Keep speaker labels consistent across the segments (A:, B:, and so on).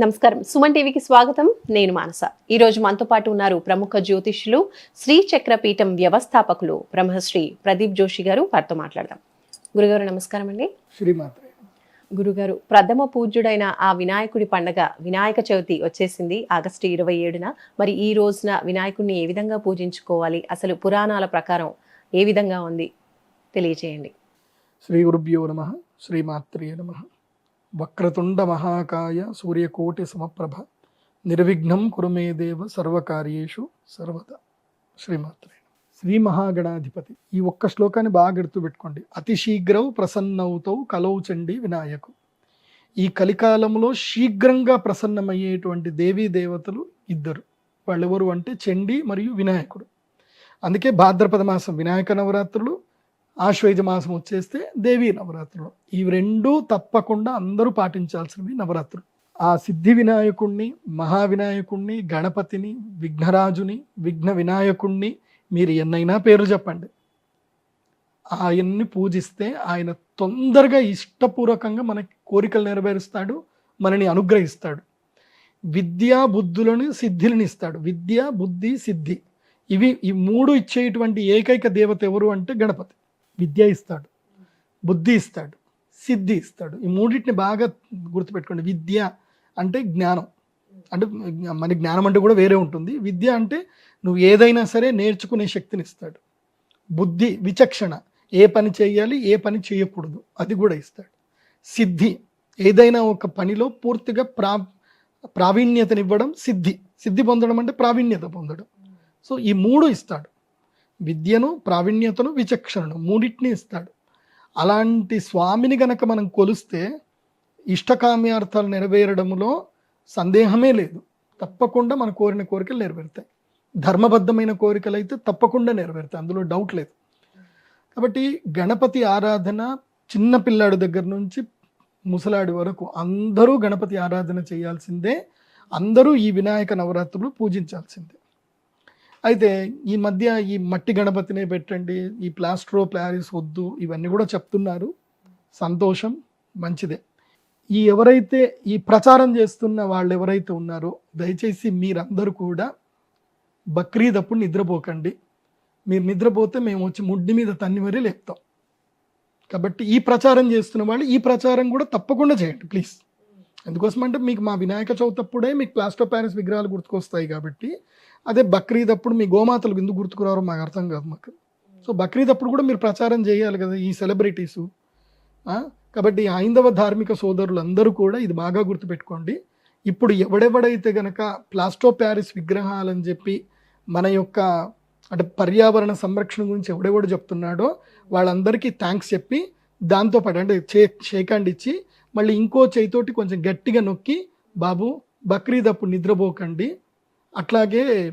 A: నమస్కారం. సుమన్ టీవీకి స్వాగతం. నేను మానస. ఈ రోజు మనతో పాటు ఉన్నారు ప్రముఖ జ్యోతిష్యులు శ్రీ చక్రపీఠం వ్యవస్థాపకులు బ్రహ్మశ్రీ ప్రదీప్ జోషి గారు. వారితో మాట్లాడదాం. గురుగారు నమస్కారం అండి.
B: శ్రీమాత్రే.
A: గురుగారు ప్రథమ పూజ్యుడైన ఆ వినాయకుడి పండగ వినాయక చవితి వచ్చేసింది ఆగస్టు ఇరవై ఏడున. మరి ఈ రోజున వినాయకుడిని ఏ విధంగా పూజించుకోవాలి? అసలు పురాణాల ప్రకారం ఏ విధంగా ఉంది? తెలియచేయండి.
B: శ్రీ గురుభ్యో నమ. శ్రీమాత్రే నమ. వక్రతుండ మహాకాయ సూర్యకోటి సమప్రభ. నిర్విఘ్నం కురుమే దేవ సర్వకార్యేషు సర్వద. శ్రీమాత్రే శ్రీ మహాగణాధిపతి ఈ ఒక్క శ్లోకాన్ని బాగా గుర్తుపెట్టుకోండి అతి శీఘ్రవు ప్రసన్నవుతౌ కలవు చండి వినాయకు. ఈ కలికాలంలో శీఘ్రంగా ప్రసన్నమయ్యేటువంటి దేవీ దేవతలు ఇద్దరు. వాళ్ళెవరు అంటే చండి మరియు వినాయకుడు. అందుకే భాద్రపద మాసం వినాయక నవరాత్రులు ఆశ్వేజ మాసం వచ్చేస్తే దేవీ నవరాత్రులు. ఇవి రెండూ తప్పకుండా అందరూ పాటించాల్సినవి నవరాత్రులు. ఆ సిద్ధి వినాయకుణ్ణి మహావినాయకుణ్ణి గణపతిని విఘ్నరాజుని విఘ్న వినాయకుణ్ణి మీరు ఎన్నైనా పేరు చెప్పండి. ఆయన్ని పూజిస్తే ఆయన తొందరగా ఇష్టపూర్వకంగా మన కోరికలు నెరవేరుస్తాడు మనని అనుగ్రహిస్తాడు. విద్యా బుద్ధులను సిద్ధులను ఇస్తాడు. విద్య బుద్ధి సిద్ధి. ఇవి ఈ మూడు ఇచ్చేటువంటి ఏకైక దేవత ఎవరు అంటే గణపతి. విద్య ఇస్తాడు బుద్ధి ఇస్తాడు సిద్ధి ఇస్తాడు. ఈ మూడింటిని బాగా గుర్తుపెట్టుకోండి. విద్య అంటే జ్ఞానం. అంటే మన జ్ఞానం అంటే కూడా వేరే ఉంటుంది. విద్య అంటే నువ్వు ఏదైనా సరే నేర్చుకునే శక్తిని ఇస్తాడు. బుద్ధి విచక్షణ. ఏ పని చేయాలి ఏ పని చేయకూడదు. అది కూడా ఇస్తాడు. సిద్ధి. ఏదైనా ఒక పనిలో పూర్తిగా ప్రా ప్రావీణ్యతనివ్వడం సిద్ధి. సిద్ధి పొందడం అంటే ప్రావీణ్యత పొందడం. సో ఈ మూడు ఇస్తాడు. విద్యను ప్రావీణ్యతను విచక్షణను మూడింటిని ఇస్తాడు. అలాంటి స్వామిని గనక మనం కొలిస్తే ఇష్టకామ్యార్థాలు నెరవేరడంలో సందేహమే లేదు. తప్పకుండా మన కోరిన కోరికలు నెరవేరుతాయి. ధర్మబద్ధమైన కోరికలు అయితే తప్పకుండా నెరవేరుతాయి. అందులో డౌట్ లేదు. కాబట్టి గణపతి ఆరాధన చిన్న పిల్లాడి దగ్గర నుంచి ముసలాడి వరకు అందరూ గణపతి ఆరాధన చేయాల్సిందే. అందరూ ఈ వినాయక నవరాత్రులు పూజించాల్సిందే. అయితే ఈ మధ్య ఈ మట్టి గణపతినే పెట్టండి ఈ ప్లాస్ట్రో ప్లారిస్ వద్దు ఇవన్నీ కూడా చెప్తున్నారు. సంతోషం మంచిదే. ఈ ఎవరైతే ఈ ప్రచారం చేస్తున్న వాళ్ళు ఎవరైతే ఉన్నారో దయచేసి మీరందరూ కూడా బక్రీద్ అప్పుడు నిద్రపోకండి. మీరు నిద్రపోతే మేము వచ్చి ముడ్డి మీద తన్ని మరీ లేపుతాం. కాబట్టి ఈ ప్రచారం చేస్తున్న వాళ్ళు ఈ ప్రచారం కూడా తప్పకుండా చేయండి ప్లీజ్. ఎందుకోసం అంటే మీకు మా వినాయక చవితి అప్పుడే మీకు ప్లాస్టో ప్యారిస్ విగ్రహాలు గుర్తుకొస్తాయి కాబట్టి అదే బక్రీద్ అప్పుడు మీ గోమాతలు ఎందుకు గుర్తుకురారో మాకు అర్థం కాదు మాకు. సో బక్రీద్ అప్పుడు కూడా మీరు ప్రచారం చేయాలి కదా ఈ సెలబ్రిటీసు కాబట్టి హైందవ ధార్మిక సోదరులు అందరూ కూడా ఇది బాగా గుర్తుపెట్టుకోండి. ఇప్పుడు ఎవడెవడైతే గనక ప్లాస్టో ప్యారిస్ విగ్రహాలని చెప్పి మన యొక్క అంటే పర్యావరణ సంరక్షణ గురించి ఎవడెవడు చెప్తున్నాడో వాళ్ళందరికీ థ్యాంక్స్ చెప్పి దాంతోపాటు అంటే చే హ్యాండ్ ఇచ్చి మళ్ళీ ఇంకో చేయితోటి కొంచెం గట్టిగా నొక్కి బాబు బక్రీద్ అప్పుడు నిద్రపోకండి. అట్లాగే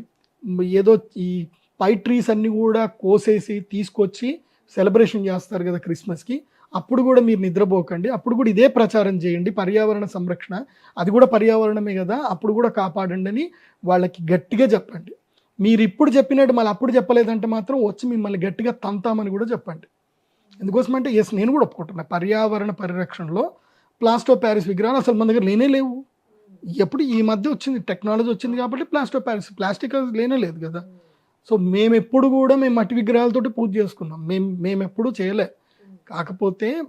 B: ఏదో ఈ పై ట్రీస్ అన్నీ కూడా కోసేసి తీసుకొచ్చి సెలబ్రేషన్ చేస్తారు కదా క్రిస్మస్కి. అప్పుడు కూడా మీరు నిద్రపోకండి. అప్పుడు కూడా ఇదే ప్రచారం చేయండి. పర్యావరణ సంరక్షణ. అది కూడా పర్యావరణమే కదా. అప్పుడు కూడా కాపాడండి అని వాళ్ళకి గట్టిగా చెప్పండి. మీరు ఇప్పుడు చెప్పినట్టు మళ్ళీ అప్పుడు చెప్పలేదంటే మాత్రం వచ్చి మిమ్మల్ని గట్టిగా తంతామని కూడా చెప్పండి. ఎందుకోసమంటే ఎస్ నేను కూడా ఒప్పుకుంటున్నా. పర్యావరణ పరిరక్షణలో ప్లాస్టో ప్యారిస్ విగ్రహాలు అసలు మన దగ్గర లేనే లేవు. ఎప్పుడు ఈ మధ్య వచ్చింది టెక్నాలజీ వచ్చింది కాబట్టి ప్లాస్టో ప్యారిస్ ప్లాస్టిక్ లేనే లేదు కదా. సో మేము ఎప్పుడు కూడా మేము మట్టి విగ్రహాలతోటి పూజ చేసుకున్నాం. మేము మేము ఎప్పుడు చేయలే. కాకపోతే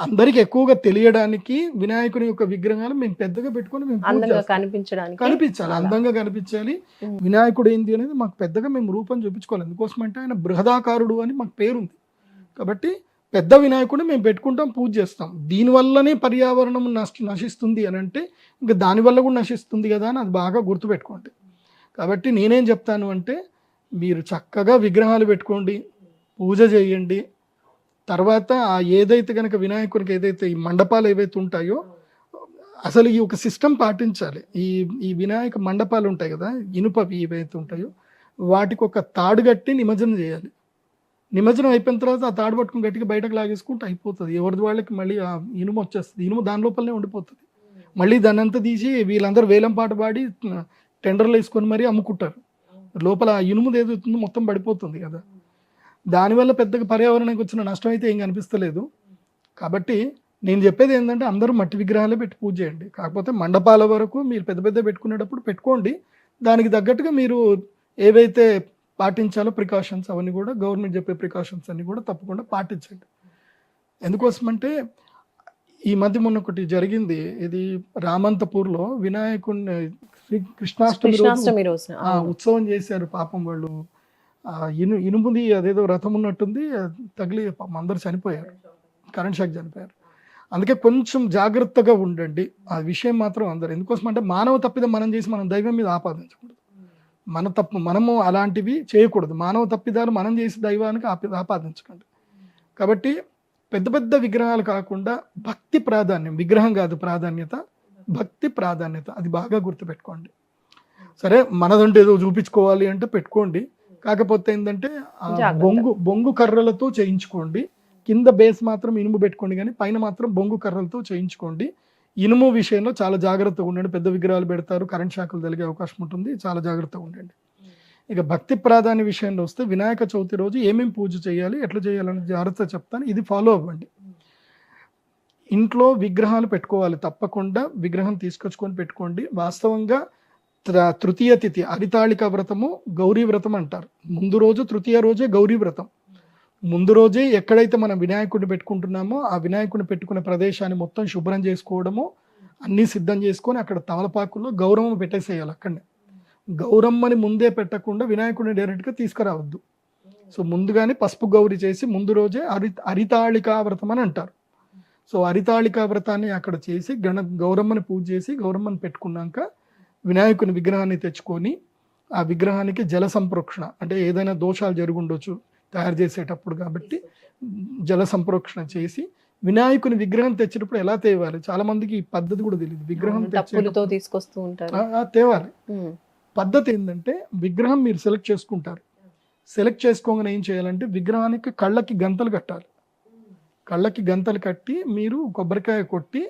B: అందరికి ఎక్కువగా తెలియడానికి వినాయకుని యొక్క విగ్రహాలు మేము పెద్దగా పెట్టుకొని మేము.
A: కనిపించడానికి
B: కనిపించాలి. అందంగా కనిపించాలి. వినాయకుడు ఏంటి అనేది మాకు పెద్దగా మేము రూపం చూపించుకోవాలి. ఎందుకోసం అంటే ఆయన బృహదాకారుడు అని మాకు పేరుంది. కాబట్టి పెద్ద వినాయకుడిని మేము పెట్టుకుంటాం పూజ చేస్తాం. దీనివల్లనే పర్యావరణం నష్ట నశిస్తుంది అని అంటే ఇంకా దానివల్ల కూడా నశిస్తుంది కదా అని అది బాగా గుర్తుపెట్టుకోండి. కాబట్టి నేనేం చెప్తాను అంటే మీరు చక్కగా విగ్రహాలు పెట్టుకోండి పూజ చేయండి. తర్వాత ఆ ఏదైతే కనుక వినాయకునికి ఏదైతే ఈ మండపాలు ఏవైతే ఉంటాయో అసలు ఈ ఒక సిస్టమ్ పాటించాలి. ఈ ఈ వినాయక మండపాలు ఉంటాయి కదా ఇనుపవి ఏవైతే ఉంటాయో వాటికి ఒక తాడు కట్టి నిమజ్జనం చేయాలి. నిమజ్జనం అయిపోయిన తర్వాత ఆ తాడు పట్టుకుని గట్టిగా బయటకు లాగేసుకుంటే అయిపోతుంది. ఎవరిది వాళ్ళకి మళ్ళీ ఆ ఇనుము వచ్చేస్తుంది. ఇనుము దాని లోపలనే ఉండిపోతుంది. మళ్ళీ దాని అంతా తీసి వీళ్ళందరూ వేలం పాట పాడి టెండర్లు వేసుకొని మరీ అమ్ముకుంటారు. లోపల ఆ ఇనుము ఏదవుతుందో మొత్తం పడిపోతుంది కదా. దానివల్ల పెద్దగా పర్యావరణానికి వచ్చిన నష్టం అయితే ఏం కనిపిస్తలేదు. కాబట్టి నేను చెప్పేది ఏంటంటే అందరూ మట్టి విగ్రహాలే పెట్టి పూజ చేయండి. కాకపోతే మండపాల వరకు మీరు పెద్ద పెద్ద పెట్టుకునేటప్పుడు పెట్టుకోండి. దానికి తగ్గట్టుగా మీరు ఏవైతే పాటించాలో ప్రికాషన్స్ అవన్నీ కూడా గవర్నమెంట్ చెప్పే ప్రికాషన్స్ అన్ని కూడా తప్పకుండా పాటించండి. ఎందుకోసమంటే ఈ మధ్య మొన్న ఒకటి జరిగింది. ఇది రామంతపూర్లో వినాయకుడిని శ్రీ కృష్ణాష్టమి రోజు ఉత్సవం చేశారు పాపం వాళ్ళు. ఇను ఇనుముది అదేదో రథం ఉన్నట్టుంది తగిలి అందరూ చనిపోయారు. కరెంట్ షాక్ చనిపోయారు. అందుకే కొంచెం జాగ్రత్తగా ఉండండి. ఆ విషయం మాత్రం అందరు. ఎందుకోసం అంటే మానవ తప్పిదం మనం చేసి మనం దైవం మీద ఆపాదించకూడదు. మన తప్పు మనము అలాంటివి చేయకూడదు. మానవ తప్పిదాలు మనం చేసి దైవానికి ఆపి ఆపాదించకండి. కాబట్టి పెద్ద పెద్ద విగ్రహాలు కాకుండా భక్తి ప్రాధాన్యం విగ్రహం కాదు ప్రాధాన్యత భక్తి ప్రాధాన్యత. అది బాగా గుర్తుపెట్టుకోండి. సరే మనదంటే ఏదో చూపించుకోవాలి అంటే పెట్టుకోండి. కాకపోతే ఏంటంటే. బొంగు బొంగు కర్రలతో చేయించుకోండి. కింద బేస్ మాత్రం ఇనుము పెట్టుకోండి కానీ పైన మాత్రం బొంగు కర్రలతో చేయించుకోండి. ఇనుము విషయంలో చాలా జాగ్రత్తగా ఉండండి. పెద్ద విగ్రహాలు పెడతారు కరెంట్ షాకులు తగిలే అవకాశం ఉంటుంది. చాలా జాగ్రత్తగా ఉండండి. ఇక భక్తి ప్రాధాన్య విషయంలో వస్తే వినాయక చవితి రోజు ఏమేమి పూజ చేయాలి ఎట్లా చేయాలని జాగ్రత్త చెప్తాను. ఇది ఫాలో అవ్వండి ఇంట్లో విగ్రహాలు పెట్టుకోవాలి. తప్పకుండా విగ్రహం తీసుకొచ్చుకొని పెట్టుకోండి. వాస్తవంగా తృతీయ తిథి హరితాళిక వ్రతము గౌరీ వ్రతం అంటారు. ముందు రోజు తృతీయ రోజే గౌరీ వ్రతం. ముందు రోజే ఎక్కడైతే మనం వినాయకుడిని పెట్టుకుంటున్నామో ఆ వినాయకుడిని పెట్టుకునే ప్రదేశాన్ని మొత్తం శుభ్రం చేసుకోవడము అన్నీ సిద్ధం చేసుకొని అక్కడ తమలపాకుల్లో గౌరవం పెట్టేసేయాలి అక్కడనే. గౌరమ్మని ముందే పెట్టకుండా వినాయకుడిని డైరెక్ట్గా తీసుకురావద్దు. సో ముందుగానే పసుపు గౌరి చేసి ముందు రోజే హరి హరితాళికా వ్రతం అని అంటారు. సో హరితాళికా వ్రతాన్ని అక్కడ చేసి గణ గౌరమ్మని పూజ చేసి గౌరమ్మని పెట్టుకున్నాక వినాయకుని విగ్రహాన్ని తెచ్చుకొని ఆ విగ్రహానికి జల సంప్రోక్షణ అంటే ఏదైనా దోషాలు జరుగుండొచ్చు తయారు చేసేటప్పుడు కాబట్టి జల సంప్రోక్షణ చేసి వినాయకుని విగ్రహం తెచ్చేటప్పుడు ఎలా తేవాలి? చాలా మందికి ఈ పద్ధతి కూడా తెలియదు. విగ్రహం
A: తీసుకొస్తూ ఉంటారు.
B: తేవాలి. పద్ధతి ఏంటంటే విగ్రహం మీరు సెలెక్ట్ చేసుకుంటారు. సెలెక్ట్ చేసుకోగానే ఏం చేయాలంటే విగ్రహానికి కళ్ళకి గంతలు కట్టాలి. కళ్ళకి గంతలు కట్టి మీరు కొబ్బరికాయ కొట్టి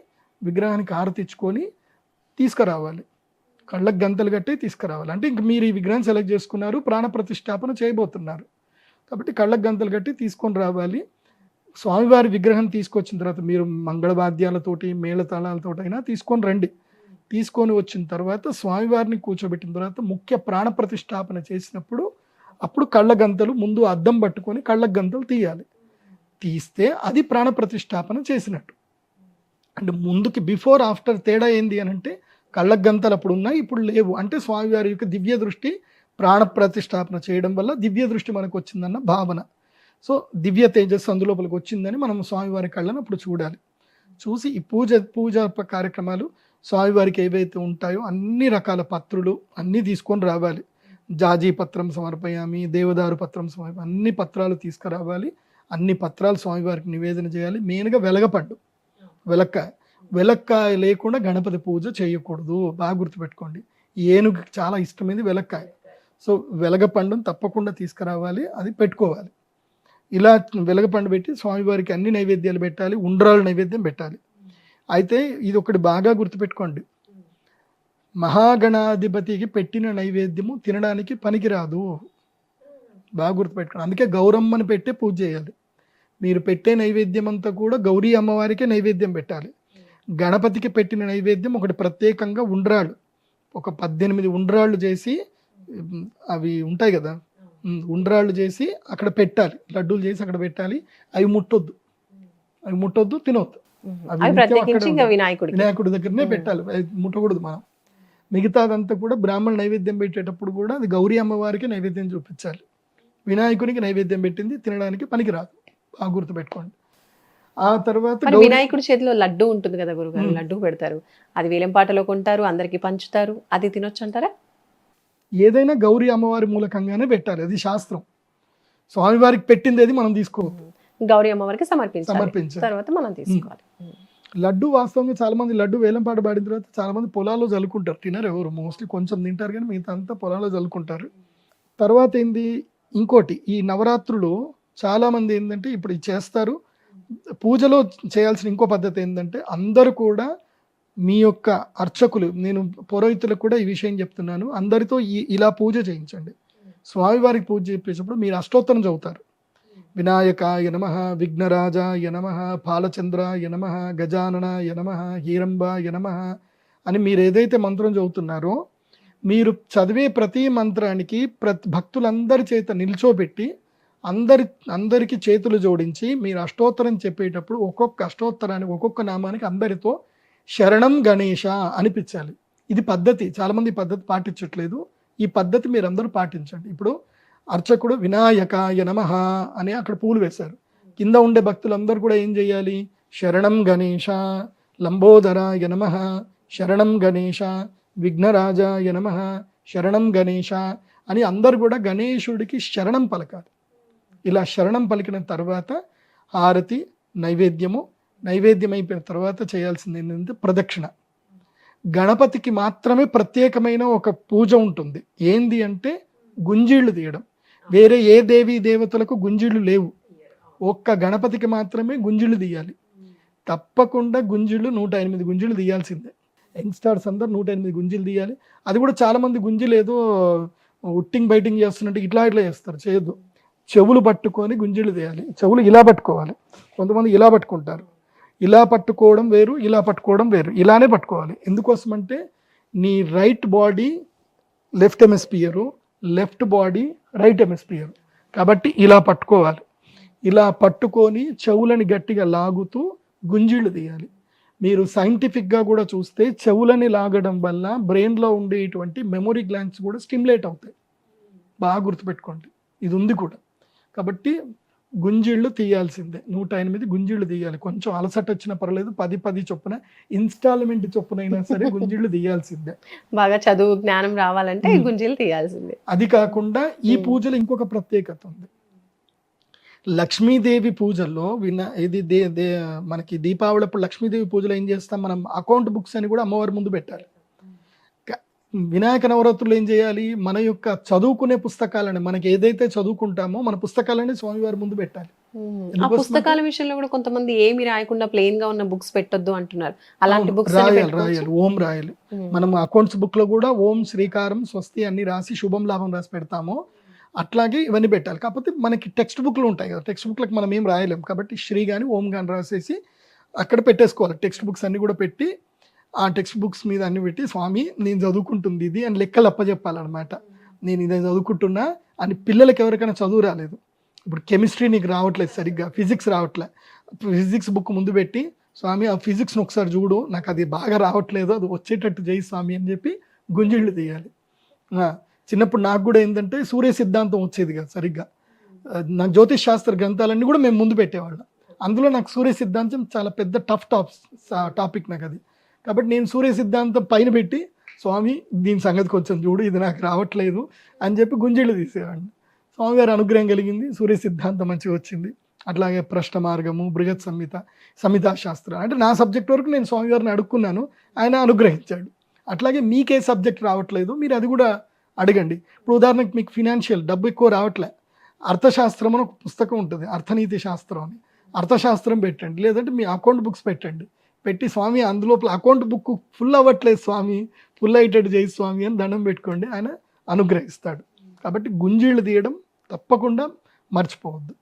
B: విగ్రహానికి ఆరతిచ్చుకొని తీసుకురావాలి. కళ్ళకి గంతలు కట్టి తీసుకురావాలి. అంటే ఇంక మీరు ఈ విగ్రహం సెలెక్ట్ చేసుకున్నారు ప్రాణ ప్రతిష్టాపన చేయబోతున్నారు. కాబట్టి కళ్ళకు గంతలు కట్టి తీసుకొని రావాలి. స్వామివారి విగ్రహం తీసుకొచ్చిన తర్వాత మీరు మంగళవాద్యాలతోటి మేళతాళాలతోటి అయినా తీసుకొని రండి. తీసుకొని వచ్చిన తర్వాత స్వామివారిని కూర్చోబెట్టిన తర్వాత ముఖ్య ప్రాణ ప్రతిష్టాపన చేసినప్పుడు అప్పుడు కళ్ళ గంతలు ముందు అద్దం పట్టుకొని కళ్ళ గంతలు తీయాలి. తీస్తే అది ప్రాణ ప్రతిష్టాపన చేసినట్టు. అంటే ముందుకి బిఫోర్ ఆఫ్టర్ తేడా ఏంది అని అంటే కళ్ళ గంతలు అప్పుడు ఉన్నాయి ఇప్పుడు లేవు. అంటే స్వామివారి యొక్క దివ్య దృష్టి ప్రాణ ప్రతిష్టాపన చేయడం వల్ల దివ్య దృష్టి మనకు వచ్చిందన్న భావన. సో దివ్య తేజస్సు అందులోపలికి వచ్చిందని మనం స్వామివారి కళ్ళను అప్పుడు చూడాలి. చూసి ఈ పూజ పూజ కార్యక్రమాలు స్వామివారికి ఏవైతే ఉంటాయో అన్ని రకాల పత్రులు అన్నీ తీసుకొని రావాలి. జాజీ పత్రం సమర్పయామి దేవదారు పత్రం సమర్ప అన్ని పత్రాలు తీసుకురావాలి. అన్ని పత్రాలు స్వామివారికి నివేదన చేయాలి. మెయిన్గా వెలగపండు. వెలక్కాయ వెలక్కాయ లేకుండా గణపతి పూజ చేయకూడదు. బాగా గుర్తుపెట్టుకోండి. ఏనుగు చాలా ఇష్టమైంది వెలక్కాయ. సో వెలగపండును తప్పకుండా తీసుకురావాలి అది పెట్టుకోవాలి. ఇలా వెలగపండు పెట్టి స్వామివారికి అన్ని నైవేద్యాలు పెట్టాలి ఉండ్రాలు నైవేద్యం పెట్టాలి. అయితే ఇది ఒకటి బాగా గుర్తుపెట్టుకోండి. మహాగణాధిపతికి పెట్టిన నైవేద్యము తినడానికి పనికిరాదు. బాగా గుర్తుపెట్టుకోండి. అందుకే గౌరమ్మని పెట్టే పూజ చేయాలి. మీరు పెట్టే నైవేద్యం అంతా కూడా గౌరీ అమ్మవారికే నైవేద్యం పెట్టాలి. గణపతికి పెట్టిన నైవేద్యం ఒకటి ప్రత్యేకంగా ఉండ్రాళ్ళు. ఒక పద్దెనిమిది ఉండ్రాళ్ళు చేసి అవి ఉంటాయి కదా. ఉండ్రాళ్ళు చేసి అక్కడ పెట్టాలి. లడ్డూలు చేసి అక్కడ పెట్టాలి. అవి ముట్టొద్దు. అవి ముట్టొద్దు తినొద్దు. వినాయకుడి దగ్గరనే. పెట్టాలి. ముట్టకూడదు మనం. మిగతాదంతా కూడా బ్రాహ్మణ నైవేద్యం పెట్టేటప్పుడు కూడా అది గౌరీ అమ్మవారికి నైవేద్యం చూపించాలి. వినాయకునికి నైవేద్యం పెట్టింది తినడానికి పనికిరాదు. బాగా గుర్తుపెట్టుకోండి. ఆ తర్వాత
A: వినాయకుడి చేతిలో లడ్డు ఉంటుంది కదా గురుగారు. లడ్డు పెడతారు. అది వేలంపాటలో కొంటారు అందరికి పంచుతారు. అది తినొచ్చు అంటారా
B: ఏదైనా గౌరీ అమ్మవారి మూలకంగానే పెట్టాలి. అది శాస్త్రం. స్వామివారికి పెట్టింది మనం తీసుకోవద్దు.
A: గౌరీ అమ్మవారికి సమర్పించాలి. తర్వాత మనం తీసుకోవాలి.
B: లడ్డు వాస్తవంగా చాలా మంది లడ్డు వేలంపాట పాడిన తర్వాత చాలా మంది పొలాల్లో చల్లుకుంటారు తినరు ఎవరు. మోస్ట్లీ కొంచెం తింటారు కానీ మిగతా అంతా పొలాల్లో చల్లుకుంటారు తర్వాత ఏంది? ఇంకోటి ఈ నవరాత్రులు చాలా మంది ఏంటంటే ఇప్పుడు చేస్తారు. పూజలో చేయాల్సిన ఇంకో పద్ధతి ఏంటంటే అందరూ కూడా మీ యొక్క అర్చకులు నేను పురోహితులకు కూడా ఈ విషయం చెప్తున్నాను. అందరితో ఈ ఇలా పూజ చేయించండి. స్వామివారికి పూజ చేయించేటప్పుడు మీరు అష్టోత్తరం చదువుతారు. వినాయకాయ నమ విఘ్నరాజాయ నమ పాలచంద్రాయ నమ గజాననాయ నమ హీరంబాయ నమ అని మీరు ఏదైతే మంత్రం చదువుతున్నారో మీరు చదివే ప్రతి మంత్రానికి ప్రతి భక్తులందరి చేత నిల్చోబెట్టి అందరి అందరికీ చేతులు జోడించి మీరు అష్టోత్తరం చెప్పేటప్పుడు ఒక్కొక్క అష్టోత్తరానికి ఒక్కొక్క నామానికి అందరితో శరణం గణేష అనిపించాలి. ఇది పద్ధతి. చాలామంది పద్ధతి పాటించట్లేదు. ఈ పద్ధతి మీరందరూ పాటించండి. ఇప్పుడు అర్చకుడు వినాయకాయ నమ అని అక్కడ పూలు వేశారు. కింద ఉండే భక్తులందరూ కూడా ఏం చేయాలి? శరణం గణేష లంబోదరాయ నమ శరణం గణేష విఘ్నరాజాయ నమ శరణం గణేష అని అందరు కూడా గణేశుడికి శరణం పలకాలి. ఇలా శరణం పలికిన తర్వాత హారతి నైవేద్యము నైవేద్యం అయిపోయిన తర్వాత చేయాల్సింది ఏంటంటే ప్రదక్షిణ. గణపతికి మాత్రమే ప్రత్యేకమైన ఒక పూజ ఉంటుంది. ఏంది అంటే గుంజీళ్ళు తీయడం. వేరే ఏ దేవీ దేవతలకు గుంజీళ్ళు లేవు. ఒక్క గణపతికి మాత్రమే గుంజీళ్ళు తీయాలి. తప్పకుండా గుంజీళ్ళు నూట ఎనిమిది గుంజీలు తీయాల్సిందే. యంగ్స్టార్స్ అందరు నూట ఎనిమిది గుంజీలు తీయాలి. అది కూడా చాలామంది గుంజీలు ఏదో ఉట్టింగ్ బైటింగ్ చేస్తున్నట్టు ఇట్లా ఇట్లా చేస్తారు. చేయొద్దు. చెవులు పట్టుకొని గుంజీలు తీయాలి. చెవులు ఇలా పట్టుకోవాలి. కొంతమంది ఇలా పట్టుకుంటారు. ఇలా పట్టుకోవడం వేరు ఇలా పట్టుకోవడం వేరు. ఇలానే పట్టుకోవాలి. ఎందుకోసం అంటే నీ right body left hemisphere left body right hemisphere కాబట్టి ఇలా పట్టుకోవాలి. ఇలా పట్టుకొని చెవులని గట్టిగా లాగుతూ గుంజిళ్ళు తీయాలి. మీరు సైంటిఫిక్గా కూడా చూస్తే చెవులని లాగడం వల్ల బ్రెయిన్లో ఉండేటువంటి మెమొరీ గ్లాండ్స్ కూడా స్టిమ్యులేట్ అవుతాయి. బాగా గుర్తుపెట్టుకోండి. ఇది ఉంది కూడా. కాబట్టి గుంజీళ్ళు తీయాల్సిందే. నూట ఎనిమిది గుంజీళ్ళు తీయాలి. కొంచెం అలసట వచ్చినా పర్లేదు పది పది చొప్పున ఇన్స్టాల్మెంట్ చొప్పునైనా సరే గుంజీళ్ళు తీయాల్సిందే.
A: బాగా చదువు జ్ఞానం రావాలంటే. గుంజీలు తీయాల్సిందే.
B: అది కాకుండా ఈ. పూజలో ఇంకొక ప్రత్యేకత ఉంది. లక్ష్మీదేవి పూజల్లో విన ఇది దే దే మనకి దీపావళి అప్పుడు లక్ష్మీదేవి పూజలో ఏం చేస్తాం? మనం అకౌంట్ బుక్స్ అని కూడా అమ్మవారి ముందు పెట్టాలి. వినాయక నవరాత్రులు ఏం చేయాలి? మన యొక్క చదువుకునే పుస్తకాలని మనకి ఏదైతే చదువుకుంటామో మన పుస్తకాలని స్వామివారి ముందు పెట్టాలి.
A: ఆ పుస్తకాల విషయంలో కూడా కొంతమంది ఏమి రాయకుండా ప్లెయిన్గా ఉన్న బుక్స్ పెట్టొద్దు అంటున్నారు. అలాంటి బుక్స్
B: రాయాలి రాయాలి ఓం రాయాలి. మనం అకౌంట్స్ బుక్లో కూడా ఓం శ్రీకారం స్వస్తి అన్ని రాసి శుభం లాభం రాసి పెడతాము. అట్లాగే ఇవన్నీ పెట్టాలి. కాకపోతే మనకి టెక్స్ట్ బుక్లు ఉంటాయి కదా. టెక్స్ట్ బుక్లకు మనం ఏం రాయలేం. కాబట్టి శ్రీ కానీ ఓం కానీ రాసేసి అక్కడ పెట్టేసుకోవాలి. టెక్స్ట్ బుక్స్ అన్ని కూడా పెట్టి ఆ టెక్స్ట్ బుక్స్ మీద అన్ని పెట్టి స్వామి నేను చదువుకుంటుంది ఇది అని లెక్కలు అప్పచెప్పాలన్నమాట నేను ఇది చదువుకుంటున్నా అని పిల్లలకి ఎవరికైనా చదువు రాలేదు. ఇప్పుడు కెమిస్ట్రీ నీకు రావట్లేదు సరిగ్గా ఫిజిక్స్ రావట్లేదు ఫిజిక్స్ బుక్ ముందు పెట్టి స్వామి ఆ ఫిజిక్స్ని ఒకసారి చూడు నాకు అది బాగా రావట్లేదు అది వచ్చేటట్టు చేయి స్వామి అని చెప్పి గుంజిళ్ళు తీయాలి. చిన్నప్పుడు నాకు కూడా ఏంటంటే సూర్య సిద్ధాంతం వచ్చేది కదా సరిగ్గా. నా జ్యోతిష్ శాస్త్ర గ్రంథాలన్నీ కూడా మేము ముందు పెట్టేవాళ్ళం. అందులో నాకు సూర్య సిద్ధాంతం చాలా పెద్ద టఫ్ టాప్ టాపిక్ నాకు అది. కాబట్టి నేను సూర్య సిద్ధాంతం పైన పెట్టి స్వామి దీని సంగతి కొంచెం చూడు ఇది నాకు రావట్లేదు అని చెప్పి గుంజిళ్ళు తీసేవాడిని. స్వామివారి అనుగ్రహం కలిగింది సూర్య సిద్ధాంతం మంచిగా వచ్చింది. అట్లాగే ప్రశ్న మార్గము బృహత్ సంహిత సంహితా శాస్త్ర. అంటే నా సబ్జెక్ట్ వరకు నేను స్వామివారిని అడుక్కున్నాను ఆయన అనుగ్రహించాడు. అట్లాగే మీకే సబ్జెక్ట్ రావట్లేదు మీరు అది కూడా అడగండి. ఇప్పుడు ఉదాహరణకు మీకు ఫినాన్షియల్ డబ్బు ఎక్కువ రావట్లే. అర్థశాస్త్రం అని ఒక పుస్తకం ఉంటుంది అర్థనీతి శాస్త్రం అని. అర్థశాస్త్రం పెట్టండి లేదంటే మీ అకౌంట్ బుక్స్ పెట్టండి. పెట్టి స్వామి అందులో అకౌంట్ బుక్ ఫుల్ అవ్వట్లేదు స్వామి ఫుల్ అయ్యేటట్టు చేయి స్వామి అని దండం పెట్టుకోండి ఆయన అనుగ్రహిస్తాడు. కాబట్టి గుంజీళ్ళు తీయడం తప్పకుండా మర్చిపోవద్దు.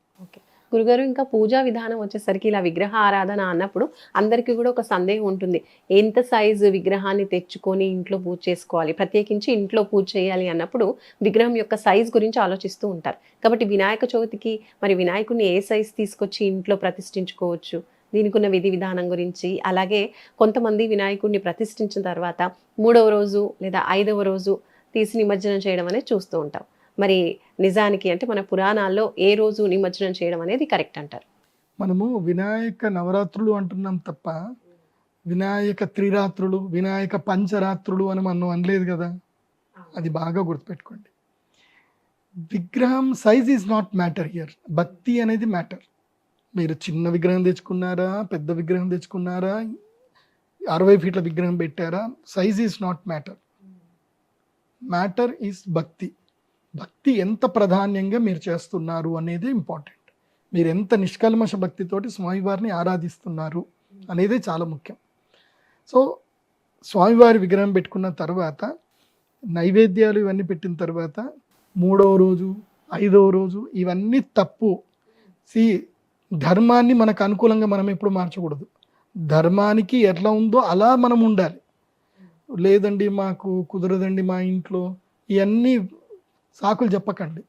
A: గురుగారు ఇంకా పూజా విధానం వచ్చేసరికి ఇలా విగ్రహ ఆరాధన అన్నప్పుడు అందరికీ కూడా ఒక సందేహం ఉంటుంది. ఎంత సైజు విగ్రహాన్ని తెచ్చుకొని ఇంట్లో పూజ చేసుకోవాలి? ప్రత్యేకించి ఇంట్లో పూజ చేయాలి అన్నప్పుడు విగ్రహం యొక్క సైజ్ గురించి ఆలోచిస్తూ ఉంటారు. కాబట్టి వినాయక చవితికి మరి వినాయకుడిని ఏ సైజ్ తీసుకొచ్చి ఇంట్లో ప్రతిష్ఠించుకోవచ్చు? దీనికి ఉన్న విధి విధానం గురించి అలాగే కొంతమంది వినాయకుడిని ప్రతిష్ఠించిన తర్వాత మూడవ రోజు లేదా ఐదవ రోజు తీసి నిమజ్జనం చేయడం అనేది చూస్తూ ఉంటాం. మరి నిజానికి అంటే మన పురాణాల్లో ఏ రోజు నిమజ్జనం చేయడం అనేది కరెక్ట్ అంటారు?
B: మనము వినాయక నవరాత్రులు అంటున్నాం తప్ప వినాయక త్రిరాత్రులు వినాయక పంచరాత్రులు అని మనం అనలేదు కదా? అది బాగా గుర్తుపెట్టుకోండి. విగ్రహం size is not matter here భక్తి అనేది మ్యాటర్ మీరు చిన్న విగ్రహం తెచ్చుకున్నారా? పెద్ద విగ్రహం తెచ్చుకున్నారా? అరవై ఫీట్ల విగ్రహం పెట్టారా? Size is not matter matter is భక్తి. భక్తి ఎంత ప్రాధాన్యంగా మీరు చేస్తున్నారు అనేది ఇంపార్టెంట్ మీరు ఎంత నిష్కల్మష భక్తితోటి స్వామివారిని ఆరాధిస్తున్నారు అనేది చాలా ముఖ్యం. సో స్వామివారి విగ్రహం పెట్టుకున్న తర్వాత నైవేద్యాలు ఇవన్నీ పెట్టిన తర్వాత మూడవ రోజు ఐదవ రోజు ఇవన్నీ తప్పు. సి ధర్మాన్ని మనకు అనుకూలంగా మనం ఎప్పుడు మార్చకూడదు. ధర్మానికి ఎట్లా ఉందో అలా మనం ఉండాలి. లేదండి మాకు కుదరదండి మా ఇంట్లో ఇవన్నీ సాకులు చెప్పకండి.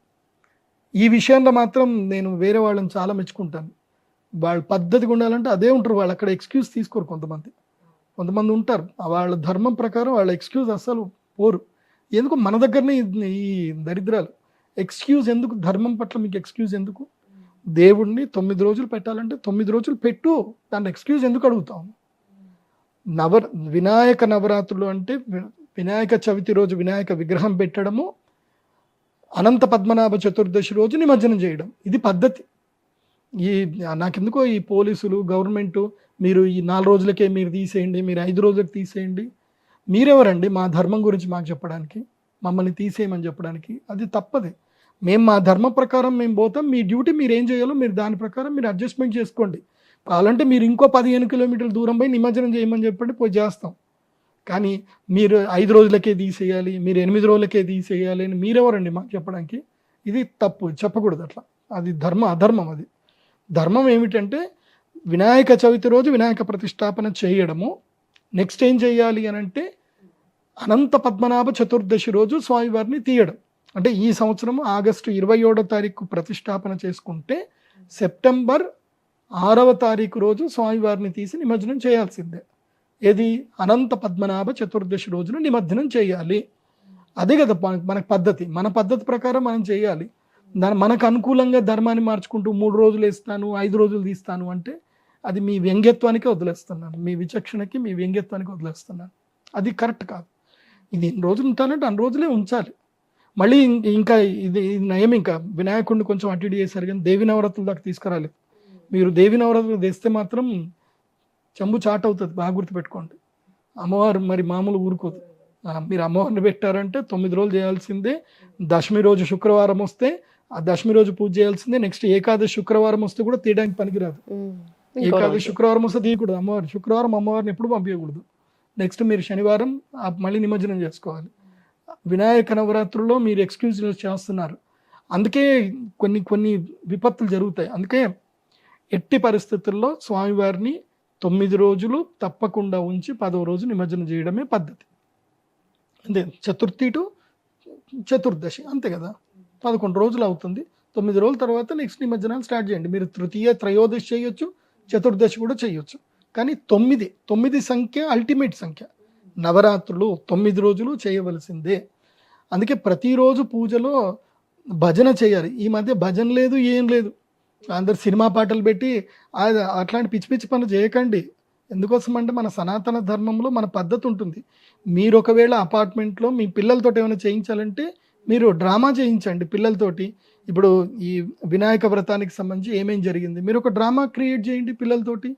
B: ఈ విషయంలో మాత్రం నేను వేరే వాళ్ళని చాలా మెచ్చుకుంటాను. వాళ్ళ పద్ధతిగా ఉండాలంటే అదే ఉంటారు. వాళ్ళు అక్కడ ఎక్స్క్యూజ్ తీసుకోరు కొంతమంది. కొంతమంది ఉంటారు. వాళ్ళ ధర్మం ప్రకారం వాళ్ళ ఎక్స్క్యూజ్ అస్సలు పోరు. ఎందుకు? మన దగ్గరనే ఈ- ఈ దరిద్రాలు. ఎక్స్క్యూజ్ ఎందుకు? ధర్మం పట్ల మీకు ఎక్స్క్యూజ్ ఎందుకు? దేవుణ్ణి తొమ్మిది రోజులు పెట్టాలంటే తొమ్మిది రోజులు పెట్టు. దాన్ని ఎక్స్క్యూజ్ ఎందుకు అడుగుతాం? నవ వినాయక నవరాత్రులు అంటే వినాయక చవితి రోజు వినాయక విగ్రహం పెట్టడము అనంత పద్మనాభ చతుర్దశి రోజు నిమజ్జనం చేయడం. ఇది పద్ధతి. ఈ నాకెందుకో ఈ పోలీసులు గవర్నమెంట్ మీరు ఈ నాలుగు రోజులకే మీరు తీసేయండి మీరు ఐదు రోజులకు తీసేయండి. మీరెవరండి మా ధర్మం గురించి మాకు చెప్పడానికి? మమ్మల్ని తీసేయమని చెప్పడానికి? అది తప్పది. మేము మా ధర్మ ప్రకారం మేము పోతాం మీ డ్యూటీ మీరు ఏం చేయాలో మీరు దాని ప్రకారం మీరు అడ్జస్ట్మెంట్ చేసుకోండి. కావాలంటే మీరు ఇంకో పదిహేను కిలోమీటర్ల దూరం పోయి నిమజ్జనం చేయమని చెప్పండి పోయి చేస్తాం. కానీ మీరు ఐదు రోజులకే తీసేయాలి మీరు ఎనిమిది రోజులకే తీసేయాలి అని మీరెవరండి మాకు చెప్పడానికి? ఇది తప్పు చెప్పకూడదు అట్లా. అది ధర్మ అధర్మం అది. ధర్మం ఏమిటంటే వినాయక చవితి రోజు వినాయక ప్రతిష్టాపన చేయడము. నెక్స్ట్ ఏం చేయాలి అని అంటే అనంత పద్మనాభ చతుర్దశి రోజు స్వామివారిని తీయడం. అంటే ఈ సంవత్సరం ఆగస్టు ఇరవై ఏడో తారీఖు ప్రతిష్టాపన చేసుకుంటే సెప్టెంబర్ ఆరవ తారీఖు రోజు స్వామివారిని తీసి నిమజ్జనం చేయాల్సిందే. ఏది? అనంత పద్మనాభ చతుర్దశి రోజున నిమజ్జనం చేయాలి. అదే కదా మన- పద్ధతి. మన పద్ధతి ప్రకారం మనం చేయాలి. దాని మనకు అనుకూలంగా ధర్మాన్ని మార్చుకుంటూ మూడు రోజులు ఇస్తాను ఐదు రోజులు తీస్తాను అంటే అది మీ వ్యంగ్యత్వానికి వదిలేస్తున్నాను. మీ విచక్షణకి మీ వ్యంగ్యత్వానికి వదిలేస్తున్నాను. అది కరెక్ట్ కాదు. ఇది ఎన్ని రోజులు ఉంటానంటే అన్ని రోజులే ఉంచాలి. మళ్ళీ ఇంకా ఇది నయం ఇంకా. వినాయకుడిని కొంచెం అటు ఇటు చేశారు కానీ దేవి నవరాత్రుల దాకా తీసుకురాలేదు. మీరు దేవి నవరాత్రులు తెస్తే మాత్రం చెంబు చాట్ అవుతుంది బాగా గుర్తుపెట్టుకోండి. అమ్మవారు మరి మామూలు ఊరుకోదు. మీరు అమ్మవారిని పెట్టారంటే తొమ్మిది రోజులు చేయాల్సిందే. దశమి రోజు శుక్రవారం వస్తే ఆ దశమి రోజు పూజ చేయాల్సిందే. నెక్స్ట్ ఏకాదశి శుక్రవారం వస్తే కూడా తీయడానికి పనికిరాదు. ఏకాదశి. శుక్రవారం వస్తే తీయకూడదు అమ్మవారు శుక్రవారం అమ్మవారిని ఎప్పుడు పంపించకూడదు. నెక్స్ట్ మీరు శనివారం మళ్ళీ నిమజ్జనం చేసుకోవాలి. వినాయక నవరాత్రుల్లో మీరు ఎక్స్క్యూజ్ చేస్తున్నారు. అందుకే కొన్ని కొన్ని విపత్తులు జరుగుతాయి. అందుకే ఎట్టి పరిస్థితుల్లో స్వామివారిని తొమ్మిది రోజులు తప్పకుండా ఉంచి పదవ రోజు నిమజ్జనం చేయడమే పద్ధతి. అంతే చతుర్థి టు చతుర్దశి అంతే కదా? పదకొండు రోజులు అవుతుంది. తొమ్మిది రోజుల తర్వాత నెక్స్ట్ నిమజ్జనాలు స్టార్ట్ చేయండి. మీరు తృతీయ త్రయోదశి చేయొచ్చు చతుర్దశి కూడా చేయొచ్చు. కానీ తొమ్మిది తొమ్మిది సంఖ్య అల్టిమేట్ సంఖ్య. నవరాత్రులు తొమ్మిది రోజులు చేయవలసిందే. అందుకే ప్రతిరోజు పూజలో భజన చేయాలి. ఈ మధ్య భజన లేదు ఏం లేదు. అందరు సినిమా పాటలు పెట్టి అట్లాంటి పిచ్చి పిచ్చి పనులు చేయకండి. ఎందుకోసం అంటే మన సనాతన ధర్మంలో మన పద్ధతి ఉంటుంది. మీరు ఒకవేళ అపార్ట్మెంట్లో మీ పిల్లలతో ఏమైనా చేయించాలంటే మీరు డ్రామా చేయించండి పిల్లలతోటి. ఇప్పుడు ఈ వినాయక వ్రతానికి సంబంధించి ఏమేం జరిగింది? మీరు ఒక డ్రామా క్రియేట్ చేయండి పిల్లలతోటి.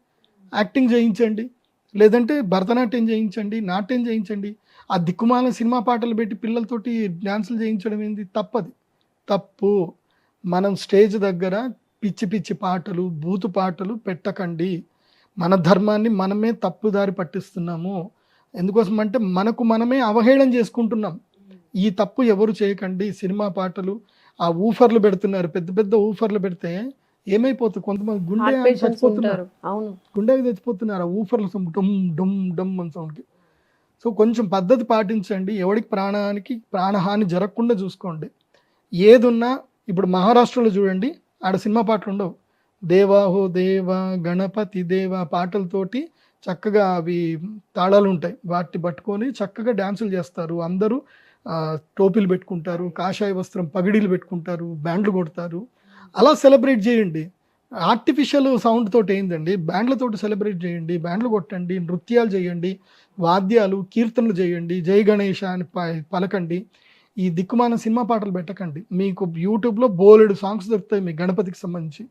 B: యాక్టింగ్ చేయించండి. లేదంటే భరతనాట్యం చేయించండి నాట్యం చేయించండి. ఆ దిక్కుమాల సినిమా పాటలు పెట్టి పిల్లలతోటి డ్యాన్సులు చేయించడం ఏంది? తప్పది. తప్పు. మనం స్టేజ్ దగ్గర పిచ్చి పిచ్చి పాటలు బూతు పాటలు పెట్టకండి. మన ధర్మాన్ని మనమే తప్పుదారి పట్టిస్తున్నాము. ఎందుకోసం అంటే మనకు మనమే అవహేళన చేసుకుంటున్నాం. ఈ తప్పు ఎవరు చేయకండి? సినిమా పాటలు ఆ ఊఫర్లు పెడుతున్నారు. పెద్ద పెద్ద ఊఫర్లు పెడితే ఏమైపోతుంది? కొంతమంది గుండె చచ్చిపోతున్నారు.
A: అవును.
B: గుండెకి చచ్చిపోతున్నారు. ఆ ఊఫర్ల డమ్ డమ్ డమ్ అని సౌండ్కి సో కొంచెం పద్ధతి పాటించండి. ఎవడికి ప్రాణానికి ప్రాణహాని జరగకుండా చూసుకోండి. ఏదున్నా ఇప్పుడు మహారాష్ట్రలో చూడండి ఆడ సినిమా పాటలు ఉండవు. దేవాహో దేవ గణపతి దేవ పాటలతోటి చక్కగా అవి తాళాలు ఉంటాయి. వాటిని పట్టుకొని చక్కగా డ్యాన్సులు చేస్తారు. అందరూ టోపీలు పెట్టుకుంటారు కాషాయ వస్త్రం పగిడీలు పెట్టుకుంటారు బ్యాండ్లు కొడతారు. అలా సెలబ్రేట్ చేయండి. ఆర్టిఫిషియల్ సౌండ్ తోటి ఏందండి? బ్యాండ్లతోటి సెలబ్రేట్ చేయండి. బ్యాండ్లు కొట్టండి. నృత్యాలు చేయండి. వాద్యాలు కీర్తనలు చేయండి. జై గణేష అని ప- పలకండి. ఈ దిక్కుమాన సినిమా పాటలు పెట్టకండి. మీకు యూట్యూబ్లో బోలెడు సాంగ్స్ దొరుకుతాయి. మీ గణపతికి సంబంధించి.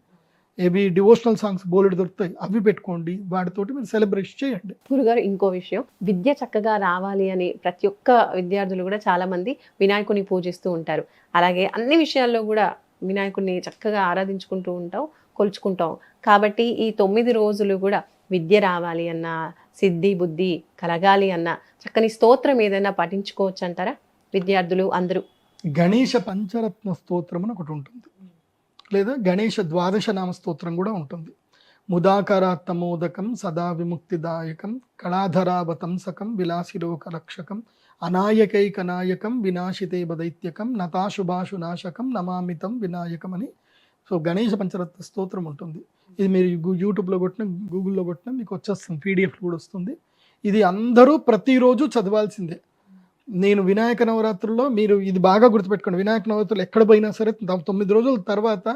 B: ఏవి డివోషనల్ సాంగ్స్ బోలెడు దొరుకుతాయి. అవి పెట్టుకోండి. వాటితోటి మీరు సెలబ్రేట్ చేయండి.
A: గురుగారు ఇంకో విషయం. విద్య చక్కగా రావాలి అని ప్రతి ఒక్క విద్యార్థులు కూడా చాలామంది వినాయకుని పూజిస్తూ ఉంటారు. అలాగే అన్ని విషయాల్లో కూడా వినాయకుడిని చక్కగా ఆరాధించుకుంటూ ఉంటాం కొలుచుకుంటాం కాబట్టి ఈ తొమ్మిది రోజులు కూడా విద్య రావాలి అన్న సిద్ధి బుద్ధి కలగాలి అన్న చక్కని స్తోత్రం ఏదైనా పఠించుకోవచ్చు అంటారా? విద్యార్థులు అందరూ.
B: గణేష పంచరత్న స్తోత్రం అని ఒకటి ఉంటుంది. లేదా గణేష ద్వాదశ నామ స్తోత్రం కూడా ఉంటుంది. ముదాకరాత్తమోదకం సదా విముక్తిదాయకం కళాధరావతంసకం విలాసిలోకరక్షకం అనాయకైకనాయకం వినాశితే బదైత్యకం నతాశుభాషు నాశకం నమామితం వినాయకం అని. సో గణేష పంచరత్న స్తోత్రం ఉంటుంది. ఇది మీరు యూట్యూబ్లో కొట్టిన గూగుల్లో కొట్టిన మీకు వచ్చేస్తుంది పీడిఎఫ్ కూడా వస్తుంది. ఇది అందరూ ప్రతిరోజు చదవాల్సిందే. నేను వినాయక నవరాత్రుల్లో మీరు ఇది బాగా గుర్తుపెట్టుకోండి. వినాయక నవరాత్రులు ఎక్కడ పోయినా సరే తొమ్మిది రోజుల తర్వాత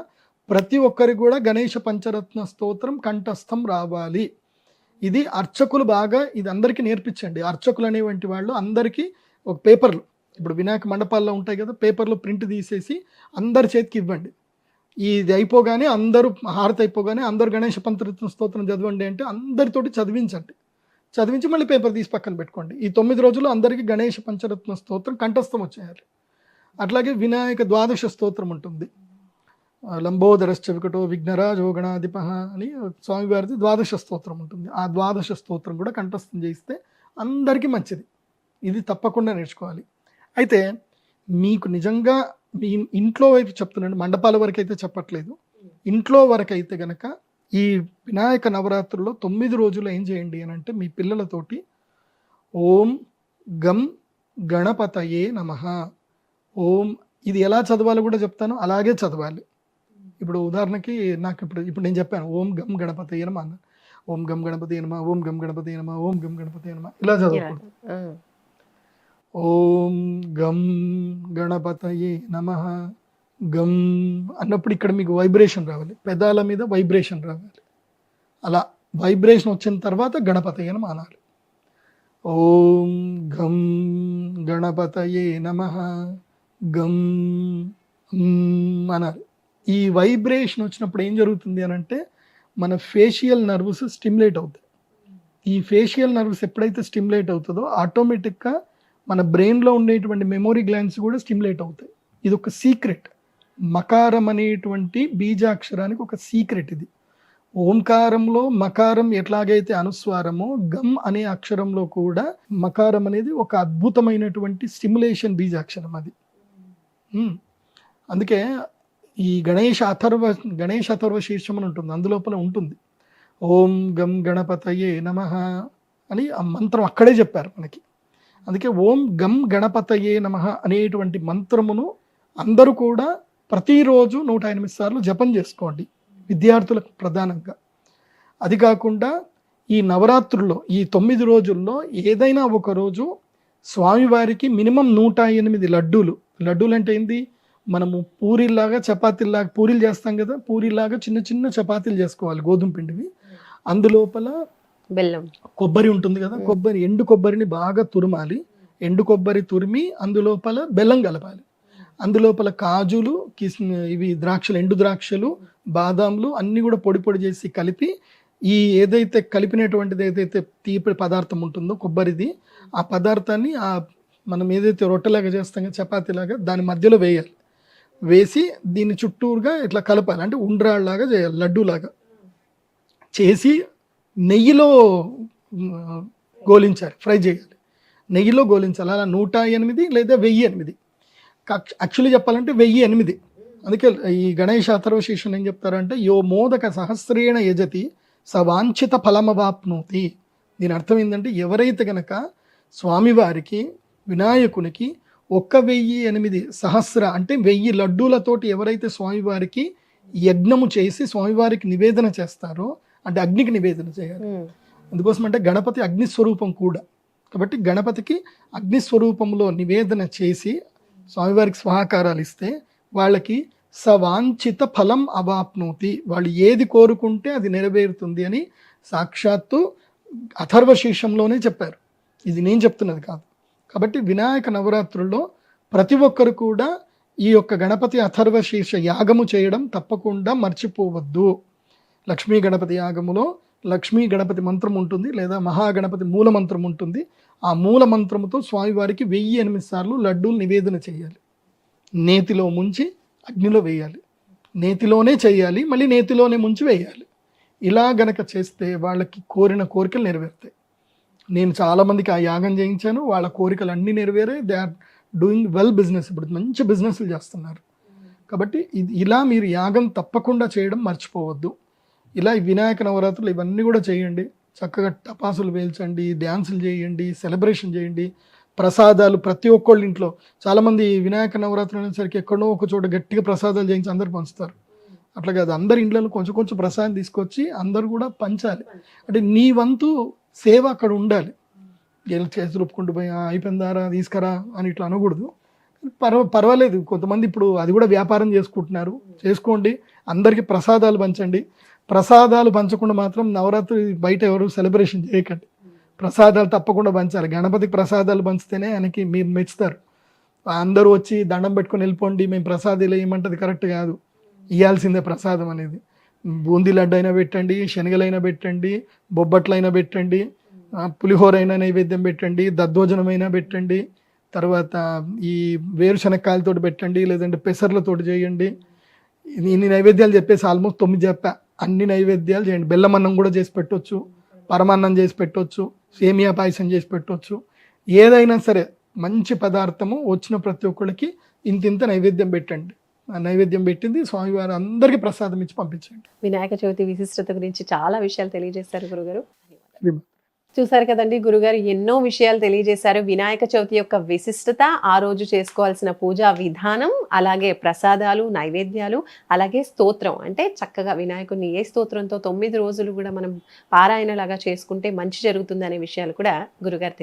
B: ప్రతి ఒక్కరికి కూడా గణేష పంచరత్న స్తోత్రం కంఠస్థం రావాలి. ఇది అర్చకులు బాగా ఇది అందరికీ నేర్పించండి. అర్చకులు అనేవంటి వాళ్ళు అందరికీ ఒక పేపర్లు. ఇప్పుడు వినాయక మండపాల్లో ఉంటాయి కదా పేపర్లో ప్రింట్ తీసేసి అందరి చేతికి ఇవ్వండి. ఇది అయిపోగానే అందరూ హారతి అయిపోగానే అందరు గణేష పంచరత్న స్తోత్రం చదవండి అంటే అందరితోటి చదివించండి. చదివించి మళ్ళీ పేపర్ తీసి పక్కన పెట్టుకోండి. ఈ తొమ్మిది రోజులు అందరికీ గణేష పంచరత్న స్తోత్రం కంఠస్థం వచ్చేయాలి. అట్లాగే వినాయక ద్వాదశ స్తోత్రం ఉంటుంది. లంబోదరశ్చ వికటో విఘ్నరాజో గణాధిప అని స్వామివారిది ద్వాదశ స్తోత్రం ఉంటుంది. ఆ ద్వాదశ స్తోత్రం కూడా కంఠస్థం చేయిస్తే అందరికీ మంచిది. ఇది తప్పకుండా నేర్చుకోవాలి. అయితే మీకు నిజంగా మీ ఇంట్లో వైపు చెప్తున్నాను మండపాల వరకు అయితే చెప్పట్లేదు. ఇంట్లో వరకు అయితే గనక ఈ వినాయక నవరాత్రుల్లో తొమ్మిది రోజులు ఏం చేయండి అని అంటే మీ పిల్లలతోటి ఓం గం గణపతయే నమ. ఓం ఇది ఎలా చదవాలో కూడా చెప్తాను అలాగే చదవాలి. ఇప్పుడు ఉదాహరణకి నాకు ఇప్పుడు ఇప్పుడు నేను చెప్పాను ఓం గం గణపతి నమ అన్న. ఓం గం గణపతి నమ ఓం గం గణపతి నమ ఓం గం గణపతి నమ ఇలా చదవకూడదు. ఓం గం గణపతయే నమ గం అన్నప్పుడు ఇక్కడ మీకు వైబ్రేషన్ రావాలి. పెదాల మీద వైబ్రేషన్ రావాలి. అలా వైబ్రేషన్ వచ్చిన తర్వాత గణపతయ్య నమ అనాలి. ఓం గం గణపతయే నమ గం మ్ అనాలి. ఈ వైబ్రేషన్ వచ్చినప్పుడు ఏం జరుగుతుంది అని అంటే మన ఫేషియల్ నర్వ్స్ స్టిమ్యులేట్ అవుతాయి. ఈ ఫేషియల్ నర్వ్స్ ఎప్పుడైతే స్టిమ్యులేట్ అవుతుందో ఆటోమేటిక్గా మన బ్రెయిన్లో ఉండేటువంటి మెమొరీ గ్లాండ్స్ కూడా స్టిమ్యులేట్ అవుతాయి. ఇది ఒక సీక్రెట్ మకారం అనేటువంటి బీజాక్షరానికి ఒక సీక్రెట్ ఇది. ఓంకారంలో మకారం ఎట్లాగైతే అనుస్వారమో గమ్ అనే అక్షరంలో కూడా మకారం అనేది ఒక అద్భుతమైనటువంటి స్టిమ్యులేషన్ బీజాక్షరం అది. అందుకే ఈ గణేష అథర్వ గణేష అథర్వ శీర్షం అని ఉంటుంది. అందులోపల ఉంటుంది. ఓం గం గణపతయే నమ అని ఆ మంత్రం అక్కడే చెప్పారు మనకి. అందుకే ఓం గం గణపతయే నమ అనేటువంటి మంత్రమును అందరూ కూడా ప్రతిరోజు నూట ఎనిమిది సార్లు జపం చేసుకోండి. విద్యార్థులకు ప్రధానంగా. అది కాకుండా ఈ నవరాత్రుల్లో ఈ తొమ్మిది రోజుల్లో ఏదైనా ఒక రోజు స్వామివారికి మినిమం నూట ఎనిమిది లడ్డూలు. లడ్డూలు అంటే ఏంది? మనము పూరీలాగా చపాతీలాగా పూరీలు చేస్తాం కదా పూరీలాగా చిన్న చిన్న చపాతీలు చేసుకోవాలి గోధుమ పిండివి. అందులోపల
A: బెల్లం.
B: కొబ్బరి ఉంటుంది కదా కొబ్బరి ఎండు కొబ్బరిని బాగా తురమాలి. ఎండు కొబ్బరి తురిమి అందులోపల బెల్లం కలపాలి. అందులోపల కాజులు కిస్ ఇవి ద్రాక్షలు ఎండు ద్రాక్షలు బాదాంలు అన్నీ కూడా పొడి పొడి చేసి కలిపి ఈ ఏదైతే కలిపినటువంటిది ఏదైతే తీపి పదార్థం ఉంటుందో కొబ్బరిది ఆ పదార్థాన్ని ఆ మనం ఏదైతే రొట్టెలాగా చేస్తాం కదా చపాతీలాగా దాని మధ్యలో వేయాలి. వేసి దీన్ని చుట్టూరుగా ఇట్లా కలపాలి. అంటే ఉండ్రాళ్ళలాగా చేయాలి లడ్డూలాగా. చేసి నెయ్యిలో గోలించాలి ఫ్రై చేయాలి. నెయ్యిలో గోలించాలి. అలా నూట ఎనిమిది లేదా వెయ్యి ఎనిమిది. యాక్చువల్లీ చెప్పాలంటే వెయ్యి ఎనిమిది. అందుకే ఈ గణేష అథర్వశీర్షం ఏం చెప్తారంటే యో మోదక సహస్రేణ యజతి సవాంఛిత ఫలమవాప్నోతి. దీని అర్థం ఏంటంటే ఎవరైతే గనక స్వామివారికి వినాయకునికి ఒక్క వెయ్యి ఎనిమిది సహస్ర అంటే వెయ్యి లడ్డూలతోటి ఎవరైతే స్వామివారికి యజ్ఞము చేసి స్వామివారికి నివేదన చేస్తారో అంటే అగ్నికి నివేదన చేయాలి. అందుకోసం అంటే గణపతి అగ్ని స్వరూపం కూడా. కాబట్టి గణపతికి అగ్ని స్వరూపంలో నివేదన చేసి స్వామివారికి స్వాహాకారాలు ఇస్తే వాళ్ళకి సవాంఛిత ఫలం అవాప్నోతి. వాళ్ళు ఏది కోరుకుంటే అది నెరవేరుతుంది అని సాక్షాత్తు అథర్వశీర్షంలోనే చెప్పారు. ఇది నేను చెప్తున్నది కాదు. కాబట్టి వినాయక నవరాత్రుల్లో ప్రతి ఒక్కరు కూడా ఈ యొక్క గణపతి అథర్వశీర్ష యాగము చేయడం తప్పకుండా మర్చిపోవద్దు. లక్ష్మీ గణపతి యాగములో లక్ష్మీ గణపతి మంత్రం ఉంటుంది లేదా మహాగణపతి మూల మంత్రం ఉంటుంది. ఆ మూల మంత్రముతో స్వామివారికి వెయ్యి ఎనిమిది సార్లు లడ్డూలు నివేదన చేయాలి. నేతిలో ముంచి అగ్నిలో వేయాలి. నేతిలోనే చేయాలి మళ్ళీ నేతిలోనే ముంచి వేయాలి. ఇలా గనక చేస్తే వాళ్ళకి కోరిన కోరికలు నెరవేరుతాయి. నేను చాలామందికి ఆ యాగం చేయించాను. వాళ్ళ కోరికలు అన్నీ నెరవేరే. They are doing well business. ఇప్పుడు మంచి బిజినెస్లు చేస్తున్నారు. కాబట్టి ఇది ఇలా మీరు యాగం తప్పకుండా చేయడం మర్చిపోవద్దు. ఇలా ఈ వినాయక నవరాత్రులు ఇవన్నీ కూడా చేయండి. చక్కగా టపాసులు వేల్చండి డ్యాన్సులు చేయండి సెలబ్రేషన్ చేయండి ప్రసాదాలు ప్రతి ఒక్కళ్ళ ఇంట్లో. చాలామంది వినాయక నవరాత్రులు అనేసరికి ఎక్కడో ఒక చోట గట్టిగా ప్రసాదాలు చేయించి అందరు పంచుతారు. అట్లా కాదు. అందరి ఇంట్లో కొంచెం కొంచెం ప్రసాదం తీసుకొచ్చి అందరు కూడా పంచాలి. అంటే నీ వంతు సేవ అక్కడ ఉండాలి. వీళ్ళు చేసి రూపుకుంటూ పోయి "ఆ, అయిపోయిందారా తీసుకురా అని ఇట్లా అనకూడదు. పర్వ పర్వాలేదు. కొంతమంది ఇప్పుడు అది కూడా వ్యాపారం చేసుకుంటున్నారు. చేసుకోండి. అందరికీ ప్రసాదాలు పంచండి. ప్రసాదాలు పంచకుండా మాత్రం నవరాత్రి బయట ఎవరు సెలబ్రేషన్ చేయకండి. ప్రసాదాలు తప్పకుండా పంచాలి. గణపతికి ప్రసాదాలు పంచితేనే ఆయనకి మీరు మెచ్చుతారు. అందరూ వచ్చి దండం పెట్టుకొని వెళ్ళిపోండి. మేము ప్రసాదాలు వేయమంటది కరెక్ట్ కాదు. ఇవ్వాల్సిందే ప్రసాదం అనేది. బూందీ లడ్డు అయినా పెట్టండి శనగలైనా పెట్టండి బొబ్బట్లైనా పెట్టండి పులిహోరైనా పులిహోర నైవేద్యం పెట్టండి దద్దోజనమైనా పెట్టండి తర్వాత ఈ వేరుశనక్కాయలతో పెట్టండి లేదంటే పెసర్లతోటి చేయండి. ఇన్ని నైవేద్యాలు చెప్పేసి ఆల్మోస్ట్ తొమ్మిది చెప్పా. అన్ని నైవేద్యాలు చేయండి. బెల్లం అన్నం కూడా చేసి పెట్టొచ్చు పరమాన్నం చేసి పెట్టొచ్చు సేమియా పాయసం చేసి పెట్టవచ్చు ఏదైనా సరే మంచి పదార్థము వచ్చిన ప్రతి ఒక్కరికి ఇంత ఇంత నైవేద్యం పెట్టండి. నైవేద్యం పెట్టింది. స్వామివారు అందరికీ ప్రసాదం ఇచ్చి పంపించండి.
A: వినాయక చవితి విశిష్టత గురించి చాలా విషయాలు తెలియజేశారు గురుగారు. చూసారు కదండి గురుగారు ఎన్నో విషయాలు తెలియజేశారు. వినాయక చవితి యొక్క విశిష్టత ఆ రోజు చేసుకోవాల్సిన పూజా విధానం అలాగే ప్రసాదాలు నైవేద్యాలు అలాగే స్తోత్రం. అంటే చక్కగా వినాయకుడిని ఏ స్తోత్రంతో తొమ్మిది రోజులు కూడా మనం పారాయణలాగా చేసుకుంటే మంచి జరుగుతుంది అనే విషయాలు కూడా గురుగారు